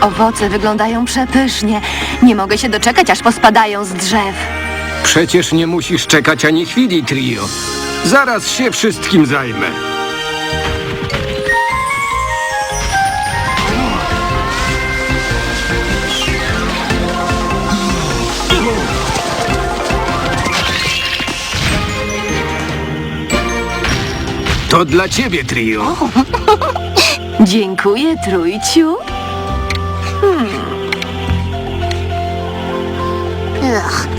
Te owoce wyglądają przepysznie. Nie mogę się doczekać, aż pospadają z drzew. Przecież nie musisz czekać ani chwili, trio. Zaraz się wszystkim zajmę. To dla ciebie, trio. Dziękuję, trójciu.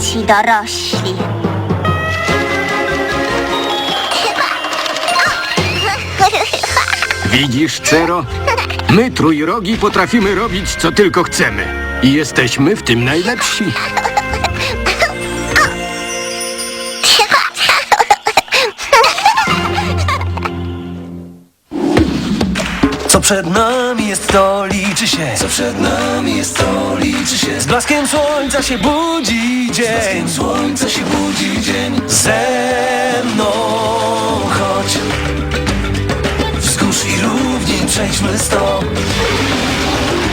Ci dorośli. Widzisz, Cero? My, trójrogi, potrafimy robić, co tylko chcemy. I jesteśmy w tym najlepsi. Przed nami jest, to liczy się. Co przed nami jest, to liczy się. Z blaskiem słońca się budzi dzień. Z blaskiem słońca się budzi dzień. Ze mną chodź. Wzgórz i równin przejdźmy sto.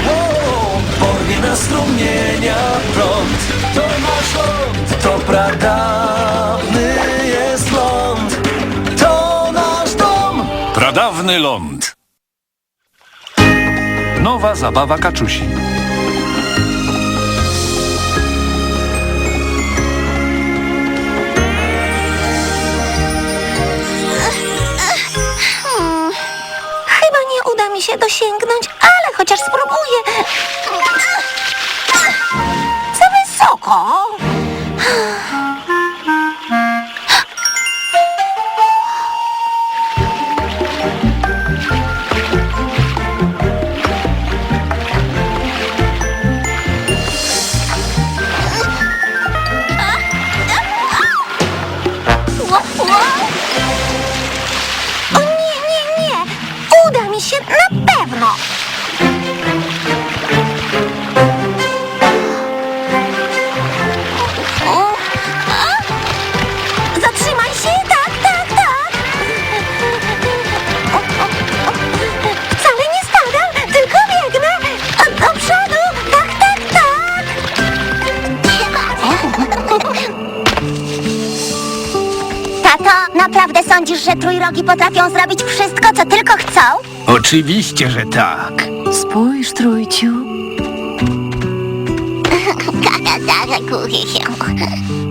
O, Porwie nas strumienia prąd. To nasz ląd. To pradawny jest ląd. To nasz dom. Pradawny ląd. Nowa zabawa kaczusi. Chyba nie uda mi się dosięgnąć, ale chociaż spróbuję. Za wysoko. Sądzisz, że trójrogi potrafią zrobić wszystko, co tylko chcą? Oczywiście, że tak. Spójrz, trójciu. Zakuję się.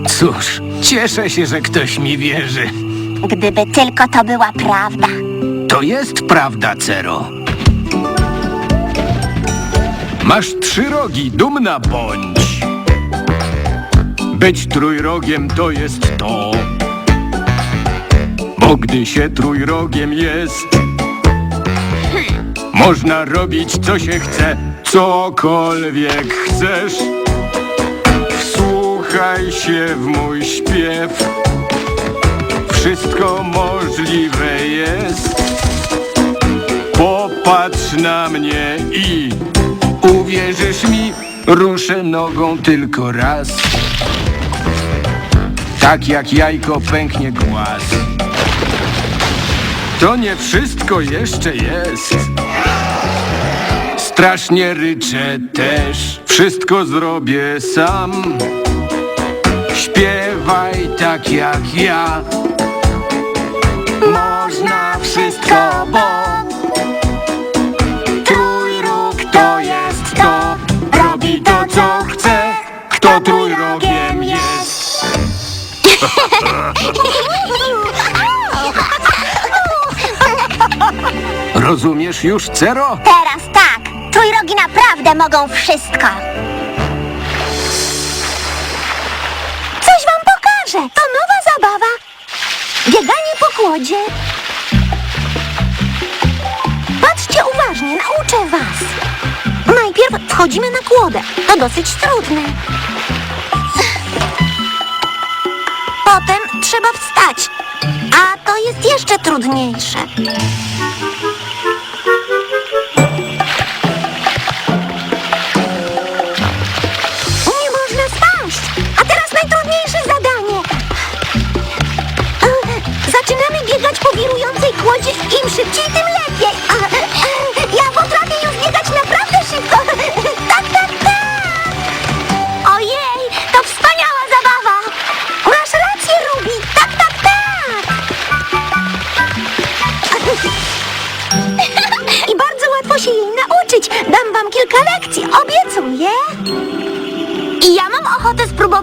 Cóż, cieszę się, że ktoś mi wierzy. Gdyby tylko to była prawda. To jest prawda, Cero. Masz trzy rogi, dumna bądź. Być trójrogiem to jest to. Gdy się trójrogiem jest, można robić co się chce, cokolwiek chcesz. Wsłuchaj się w mój śpiew. Wszystko możliwe jest. Popatrz na mnie i uwierzysz mi, ruszę nogą tylko raz. Tak jak jajko pęknie głaz. To nie wszystko jeszcze jest. Strasznie ryczę też, wszystko zrobię sam. Śpiewaj tak jak ja. Można wszystko, bo Rozumiesz już, Cero? Teraz tak. Trójrogi naprawdę mogą wszystko. Coś wam pokażę. To nowa zabawa. Bieganie po kłodzie. Patrzcie uważnie, nauczę was. Najpierw wchodzimy na kłodę. To dosyć trudne. Potem trzeba wstać. A to jest jeszcze trudniejsze.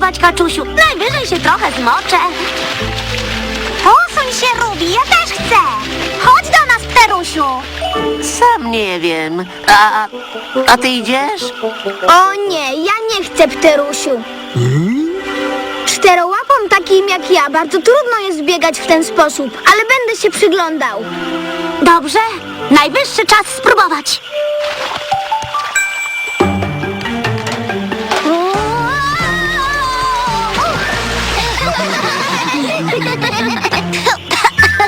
Kaczusiu. Najwyżej się trochę zmoczę. Posuń się, Rubi, ja też chcę. Chodź do nas, Pterusiu. Sam nie wiem. A, a ty idziesz? O nie, ja nie chcę, Pterusiu. Czterołapom takim jak ja bardzo trudno jest biegać w ten sposób, ale będę się przyglądał. Dobrze, najwyższy czas spróbować.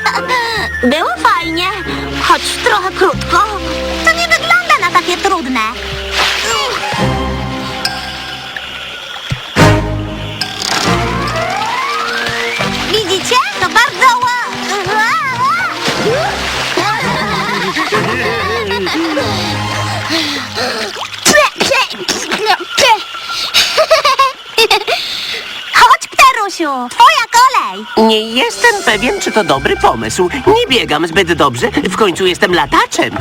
Było fajnie, choć trochę krótko. To nie wygląda na takie trudne. Nie jestem pewien, czy to dobry pomysł. Nie biegam zbyt dobrze. W końcu jestem lataczem.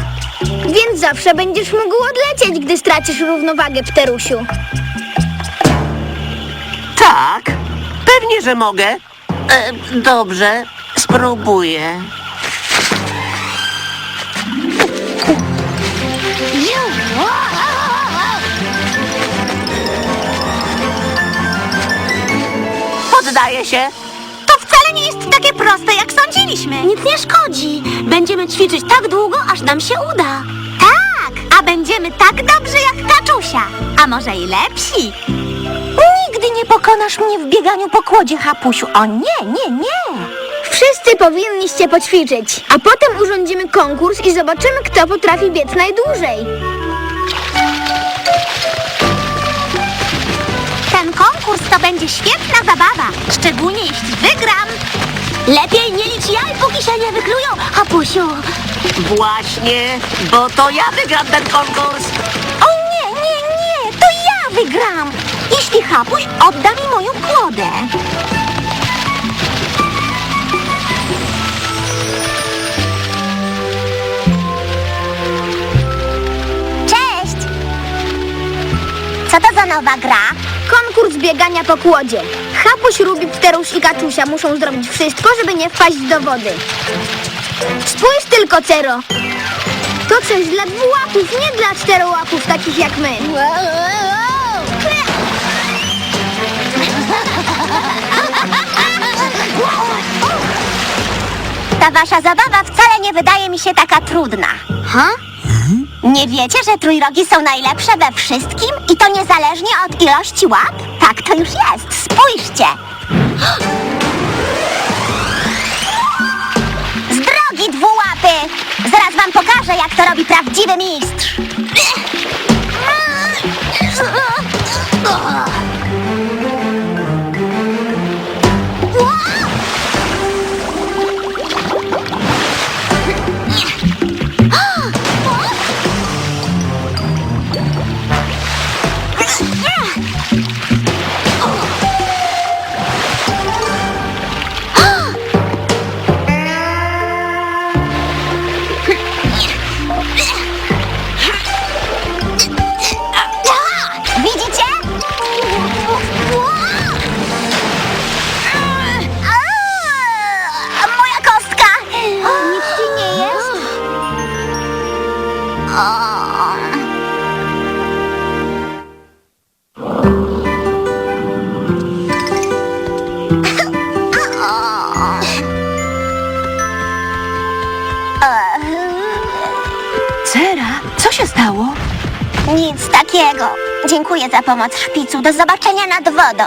Więc zawsze będziesz mógł odlecieć, gdy stracisz równowagę, Pterusiu. Tak, pewnie, że mogę. E, dobrze, spróbuję. Poddaję się. Takie proste, jak sądziliśmy. Nic nie szkodzi. Będziemy ćwiczyć tak długo, aż nam się uda. Tak, a będziemy tak dobrzy jak Kaczusia. A może i lepsi. Nigdy nie pokonasz mnie w bieganiu po kłodzie, Hapusiu. O nie, nie, nie. Wszyscy powinniście poćwiczyć, a potem urządzimy konkurs i zobaczymy, kto potrafi biec najdłużej. Ten konkurs to będzie świetna zabawa, szczególnie jeśli wygram. Lepiej nie licz jaj, póki się nie wyklują, Hapusiu. Właśnie, bo to ja wygram ten konkurs. O nie, nie, nie, to ja wygram, jeśli Hapuś odda mi moją kłodę. Cześć! Co to za nowa gra? Konkurs biegania po kłodzie. Hapuś, Rubi, Pteruś i Kaczusia muszą zrobić wszystko, żeby nie wpaść do wody. Spójrz tylko, Cero. To coś dla dwułapów, nie dla czterołapów takich jak my. Ta wasza zabawa wcale nie wydaje mi się taka trudna. Ha? Nie wiecie, że trójrogi są najlepsze we wszystkim i to niezależnie od ilości łap? Tak to już jest. Spójrzcie. Z drogi dwułapy! Zaraz wam pokażę, jak to robi prawdziwy mistrz. Ah! Stało? Nic takiego. Dziękuję za pomoc, szpicu. Do zobaczenia nad wodą.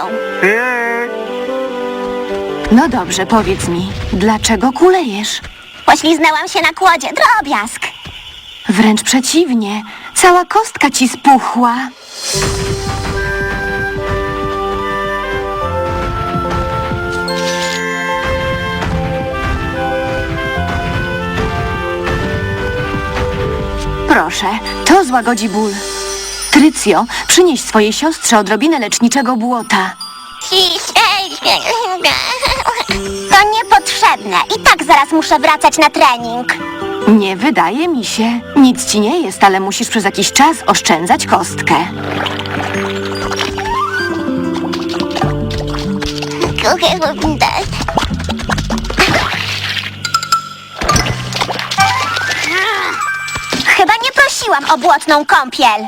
No dobrze, powiedz mi, dlaczego kulejesz? Pośliznęłam się na kłodzie. Drobiazg. Wręcz przeciwnie, cała kostka ci spuchła. Proszę, to złagodzi ból. Trycjo, przynieś swojej siostrze odrobinę leczniczego błota. To niepotrzebne. I tak zaraz muszę wracać na trening. Nie wydaje mi się. Nic ci nie jest, ale musisz przez jakiś czas oszczędzać kostkę. Nie prosiłam o błotną kąpiel.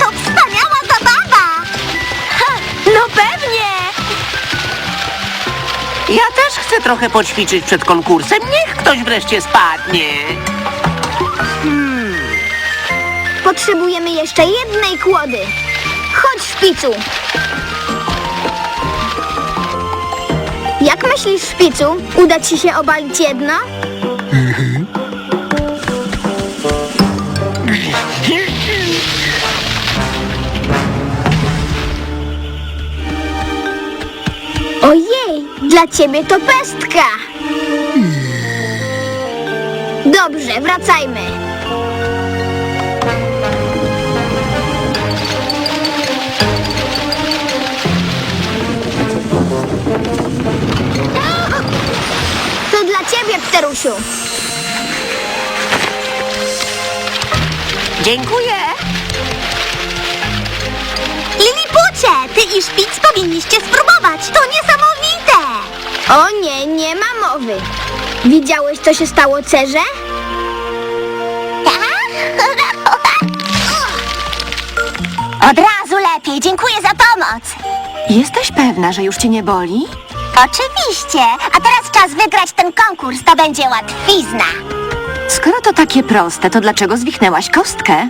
To wspaniała zabawa! No pewnie! Ja też chcę trochę poćwiczyć przed konkursem. Niech ktoś wreszcie spadnie. Potrzebujemy jeszcze jednej kłody. Chodź, szpicu. Jak myślisz, szpicu? Uda ci się obalić jedno? Dla ciebie to pestka. Dobrze, wracajmy. To dla ciebie, Pterusiu. Dziękuję. Lilipucie, ty i Szpic powinniście spróbować. To niesamowite. O nie, nie ma mowy. Widziałeś, co się stało Cerze? Tak. Od razu lepiej. Dziękuję za pomoc. Jesteś pewna, że już cię nie boli? Oczywiście. A teraz czas wygrać ten konkurs. To będzie łatwizna. Skoro to takie proste, to dlaczego zwichnęłaś kostkę?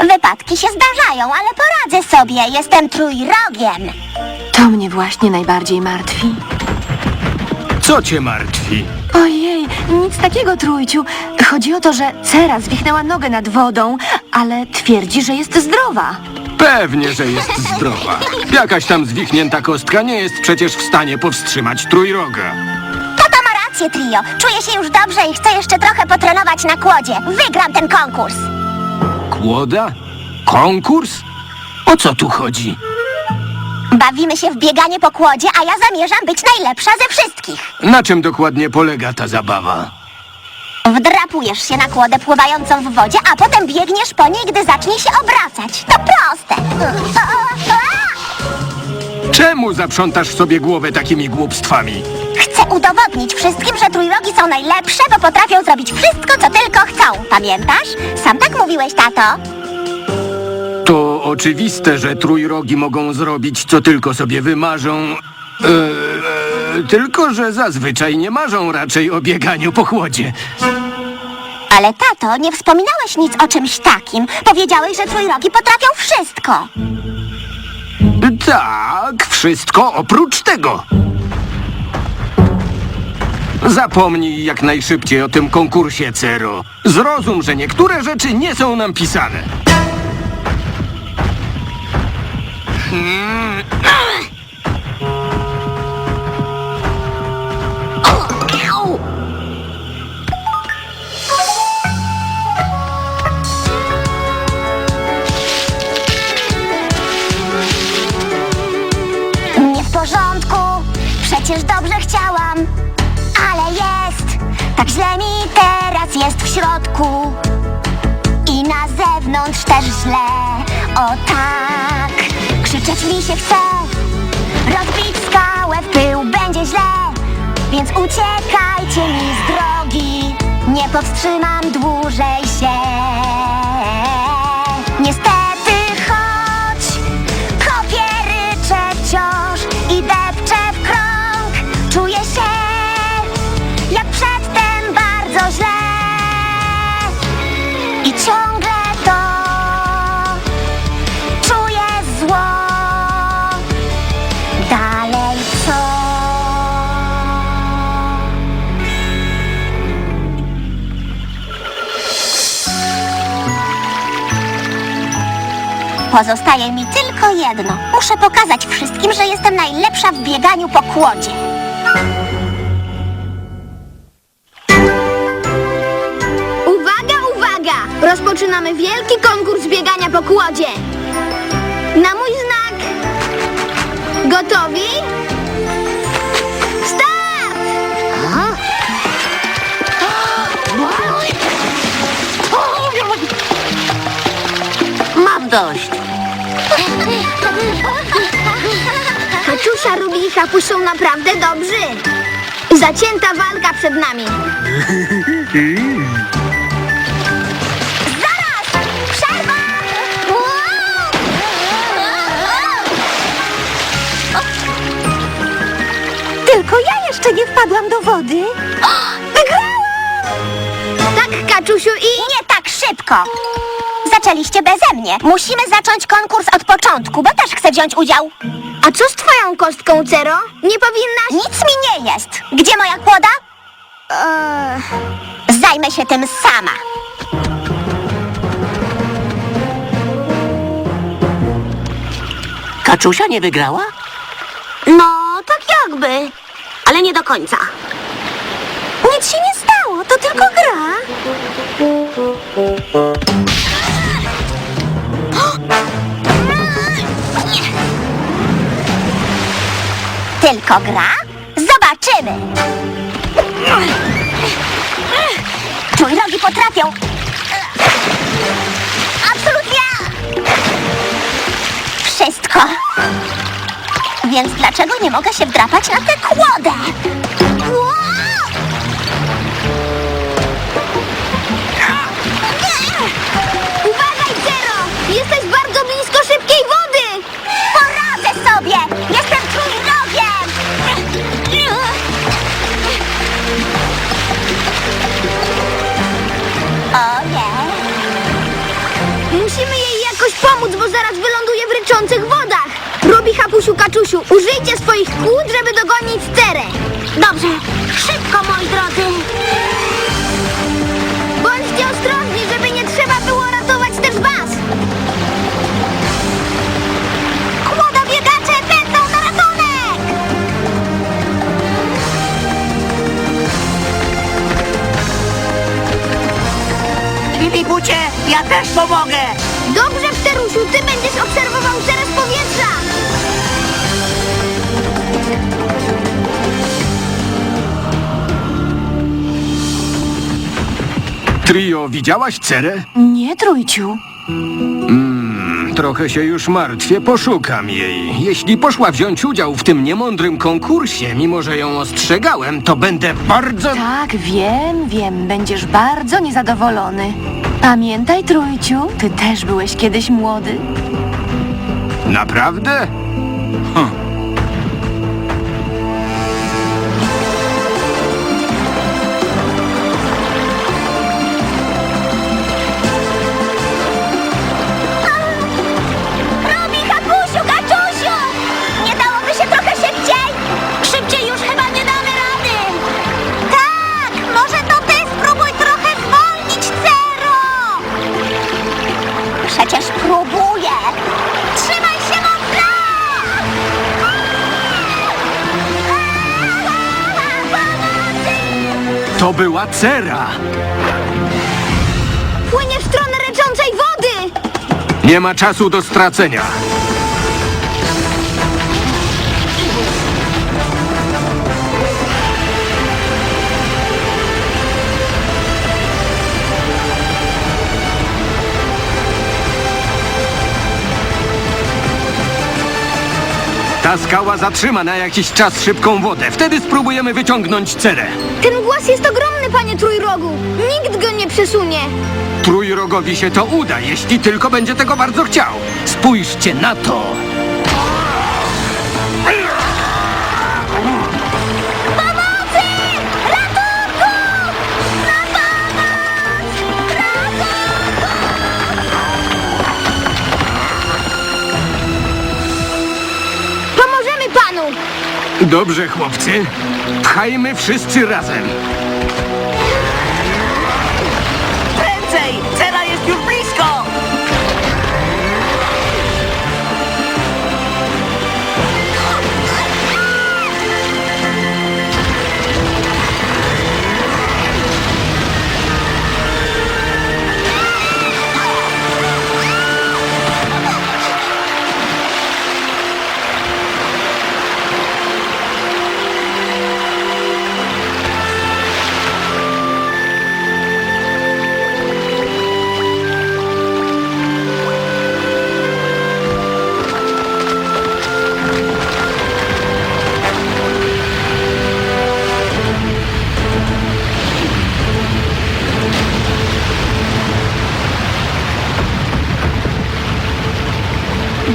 Wypadki się zdarzają, ale poradzę sobie. Jestem trójrogiem. To mnie właśnie najbardziej martwi. Co cię martwi? Ojej, nic takiego, trójciu. Chodzi o to, że Cera zwichnęła nogę nad wodą, ale twierdzi, że jest zdrowa. Pewnie, że jest zdrowa. Jakaś tam zwichnięta kostka nie jest przecież w stanie powstrzymać trójroga. Tata ma rację, Trio. Czuję się już dobrze i chcę jeszcze trochę potrenować na kłodzie. Wygram ten konkurs. Kłoda? Konkurs? O co tu chodzi? Bawimy się w bieganie po kłodzie, a ja zamierzam być najlepsza ze wszystkich. Na czym dokładnie polega ta zabawa? Wdrapujesz się na kłodę pływającą w wodzie, a potem biegniesz po niej, gdy zacznie się obracać. To proste. Czemu zaprzątasz sobie głowę takimi głupstwami? Udowodnić wszystkim, że trójrogi są najlepsze, bo potrafią zrobić wszystko, co tylko chcą. Pamiętasz? Sam tak mówiłeś, tato. To oczywiste, że trójrogi mogą zrobić, co tylko sobie wymarzą. Eee, e, tylko, że zazwyczaj nie marzą raczej o bieganiu po chłodzie. Ale tato, nie wspominałeś nic o czymś takim. Powiedziałeś, że trójrogi potrafią wszystko. Tak, wszystko oprócz tego. Zapomnij jak najszybciej o tym konkursie, Cero. Zrozum, że niektóre rzeczy nie są nam pisane. Nie źle, o tak, krzyczeć mi się chce, rozbić skałę w pył będzie źle, więc uciekajcie mi z drogi, nie powstrzymam dłużej się. Niestety Pozostaje mi tylko jedno. Muszę pokazać wszystkim, że jestem najlepsza w bieganiu po kłodzie. Uwaga, uwaga! Rozpoczynamy wielki konkurs biegania po kłodzie. Na mój znak. Gotowi? Start! Mam dość. Kaczusia, Rubi i Hapuś są naprawdę dobrzy. Zacięta walka przed nami. Zaraz! Przerwa! Tylko ja jeszcze nie wpadłam do wody. Tak, Kaczusiu i... Nie tak szybko! Zaczęliście beze mnie. Musimy zacząć konkurs od początku, bo też chcę wziąć udział. Co z twoją kostką, Cero? Nie powinnaś... Nic mi nie jest. Gdzie moja kłoda? Zajmę się tym sama. Kaczusia nie wygrała? No, tak jakby. Ale nie do końca. Nic się nie stało, to tylko gra. Tylko gra? Zobaczymy. Trójrogi potrafią. Absolutnie. Wszystko. Więc dlaczego nie mogę się wdrapać na tę kłodę? Ło! Musimy jej jakoś pomóc, bo zaraz wyląduje w ryczących wodach. Robi Hapusiu Kaczusiu, użyjcie swoich kłód, żeby dogonić cerę. Dobrze, szybko moi drodzy. Lilipucie, ja też pomogę! Dobrze, Pterusiu, ty będziesz obserwował cerę z powietrza. Trio, widziałaś cerę? Nie, trójciu. Trochę się już martwię, poszukam jej. Jeśli poszła wziąć udział w tym niemądrym konkursie, mimo że ją ostrzegałem, to będę bardzo... Tak, wiem, wiem, będziesz bardzo niezadowolony. Pamiętaj, trójciu, ty też byłeś kiedyś młody. Naprawdę? Robi To była cera! Płynie w stronę ryczącej wody! Nie ma czasu do stracenia. Ta skała zatrzyma na jakiś czas szybką wodę. Wtedy spróbujemy wyciągnąć cerę. Ten głaz jest ogromny, panie Trójrogu. Nikt go nie przesunie. Trójrogowi się to uda, jeśli tylko będzie tego bardzo chciał. Spójrzcie na to! Dobrze, chłopcy. Pchajmy wszyscy razem.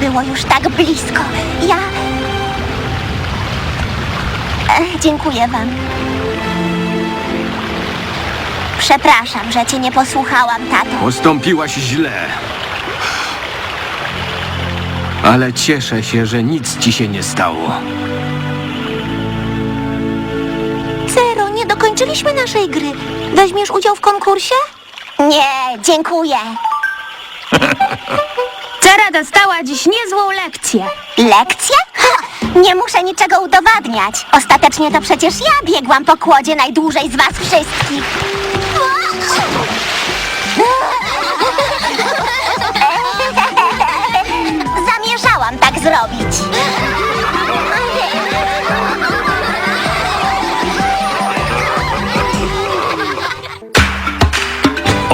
Było już tak blisko. Ja... Ech, dziękuję wam. Przepraszam, że cię nie posłuchałam, tato. Postąpiłaś źle. Ale cieszę się, że nic ci się nie stało. Zero, nie dokończyliśmy naszej gry. Weźmiesz udział w konkursie? Nie, dziękuję. Cera dostała dziś niezłą lekcję. Lekcja? Ha, nie muszę niczego udowadniać. Ostatecznie to przecież ja biegłam po kłodzie najdłużej z was wszystkich. Zamierzałam tak zrobić.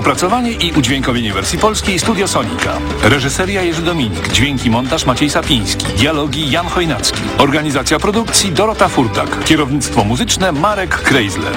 Opracowanie i udźwiękowienie wersji polskiej Studio Sonika. Reżyseria Jerzy Dominik. Dźwięki montaż Maciej Sapiński. Dialogi Jan Chojnacki. Organizacja produkcji Dorota Furtak. Kierownictwo muzyczne Marek Kreisler.